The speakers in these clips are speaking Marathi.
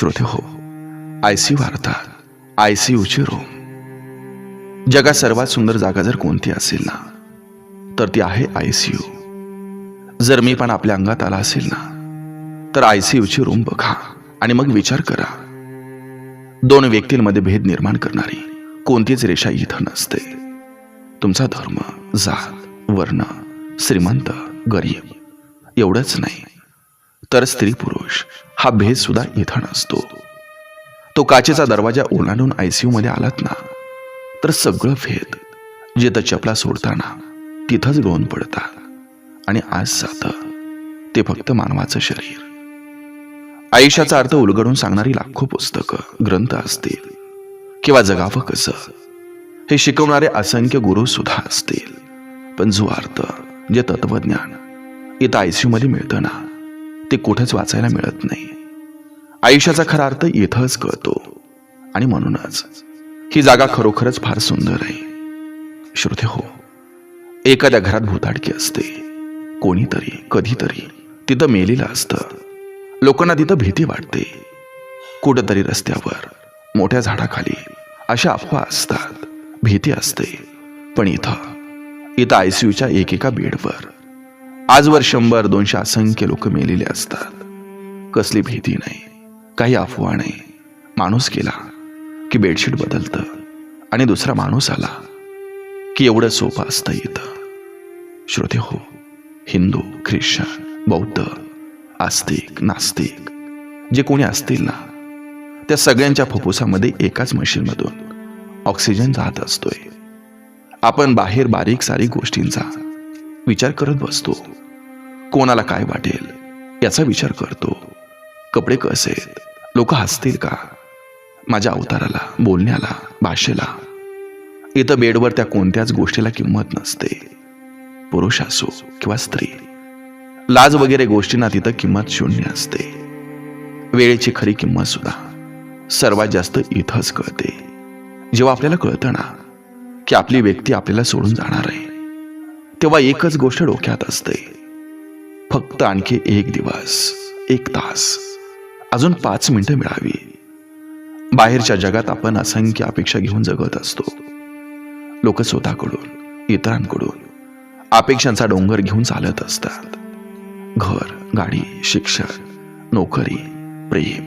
श्रोते हो. आयसीयू सी यूचे रूम जगात सर्वात सुंदर जागा जर कोणती असेल ना तर ती आहे आयसीयू. जर मी पण आपल्या अंगात आला असेल ना तर आयसीयूची रूम बघा आणि मग विचार करा. दोन व्यक्तींमध्ये भेद निर्माण करणारी कोणतीच रेषा इथं नसते. तुमचा धर्म जात वर्ण श्रीमंत गरीब एवढंच नाही. तर स्त्री पुरुष हा भेद सुद्धा इथं नसतो. तो काचेचा दरवाजा ओलांडून आयसीयू मध्ये आलात ना तर सगळं भेद जिथं चपला सोडताना तिथंच गळून पडतात आणि आज जातं ते फक्त मानवाचं शरीर. आयुष्याचा अर्थ उलगडून सांगणारी लाखो पुस्तकं ग्रंथ असतील किंवा जगावं कसं हे शिकवणारे असंख्य गुरु सुद्धा असतील. पण जो अर्थ जे तत्वज्ञान इथं आयसीयू मध्ये मिळतं ना ते कुठंच वाचायला मिळत नाही. आयुष्याचा खरा अर्थ इथंच कळतो. आणि म्हणूनच ही जागा खरोखरच फार सुंदर आहे. श्रोते हो एखाद्या घरात भूताडकी असते. कोणीतरी कधीतरी तिथं मेलेलं असतं. लोकांना तिथं भीती वाटते. कुठंतरी रस्त्यावर मोठ्या झाडाखाली अशा अफवा असतात. भीती असते. पण इथं इथं आयसीयूच्या एकेका बेडवर आजवर शंभर दोनशे असंख्य लोक मेलेले असतात. कसली भीती नाही काही अफवा नाही. माणूस केला की बेडशीट बदलतं आणि दुसरा माणूस आला की एवढं सोपं असतं इथं श्रोते हो हिंदू ख्रिश्चन बौद्ध आस्तिक नास्तिक जे कोणी असतील ना त्या सगळ्यांच्या फुफ्फुसामध्ये एकाच मशीनमधून ऑक्सिजन जात असतोय. आपण बाहेर बारीक सारीक गोष्टींचा विचार करत बसतो. कोणाला काय वाटेल याचा विचार करतो. कपडे कसे लोक हसतील का? माझ्या अवताराला बोलण्याला भाषेला. इथं बेडवर त्या कोणत्याच गोष्टीला किंमत नसते. पुरुष असो किंवा स्त्री लाज वगैरे गोष्टींना तिथं किंमत शून्य असते. वेळेची खरी किंमत सुद्धा सर्वात जास्त इथंच कळते. जेव्हा आपल्याला कळतं ना की आपली व्यक्ती आपल्याला सोडून जाणार आहे. तेव्हा एकच गोष्ट डोक्यात असते. फक्त आणखी एक दिवस एक तास अजून पाच मिनिटं मिळावी. बाहेरच्या जगात आपण असंख्य अपेक्षा घेऊन जगत असतो. लोक स्वतःकडून इतरांकडून अपेक्षांचा डोंगर घेऊन चालत असतात. घर गाडी शिक्षण नोकरी प्रेम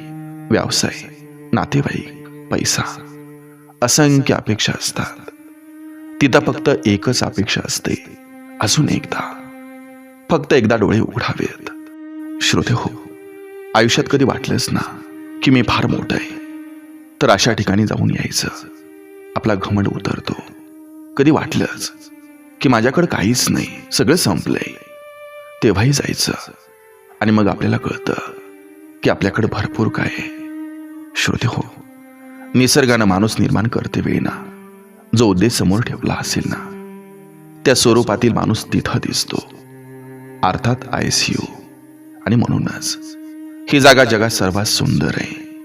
व्यवसाय नातेवाईक पैसा असंख्य अपेक्षा असतात. तिथं फक्त एकच अपेक्षा असते अजून एकदा फक्त एकदा डोळे उघडावेत. श्रोते हो आयुष्यात कधी वाटलंच ना की मी फार मोठं आहे. तर अशा ठिकाणी जाऊन यायचं. आपला घमंड उतरतो. कधी वाटलंच की माझ्याकडे काहीच नाही सगळं संपलंय. तेव्हाही जायचं. आणि मग आपल्याला कळतं की आपल्याकडे भरपूर काय श्रोते हो निसर्गानं माणूस निर्माण करते वेळी ना जो उद्देश समोर ठेवला असेल ना त्या स्वरूपातील माणूस तिथं दिसतो. अर्थात आय सी यू आणि म्हणूनच ही जागा जगात सर्वात सुंदर आहे.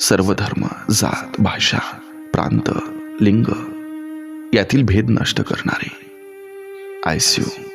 सर्व धर्म जात भाषा प्रांत लिंग यातील भेद नष्ट करणारे. I C you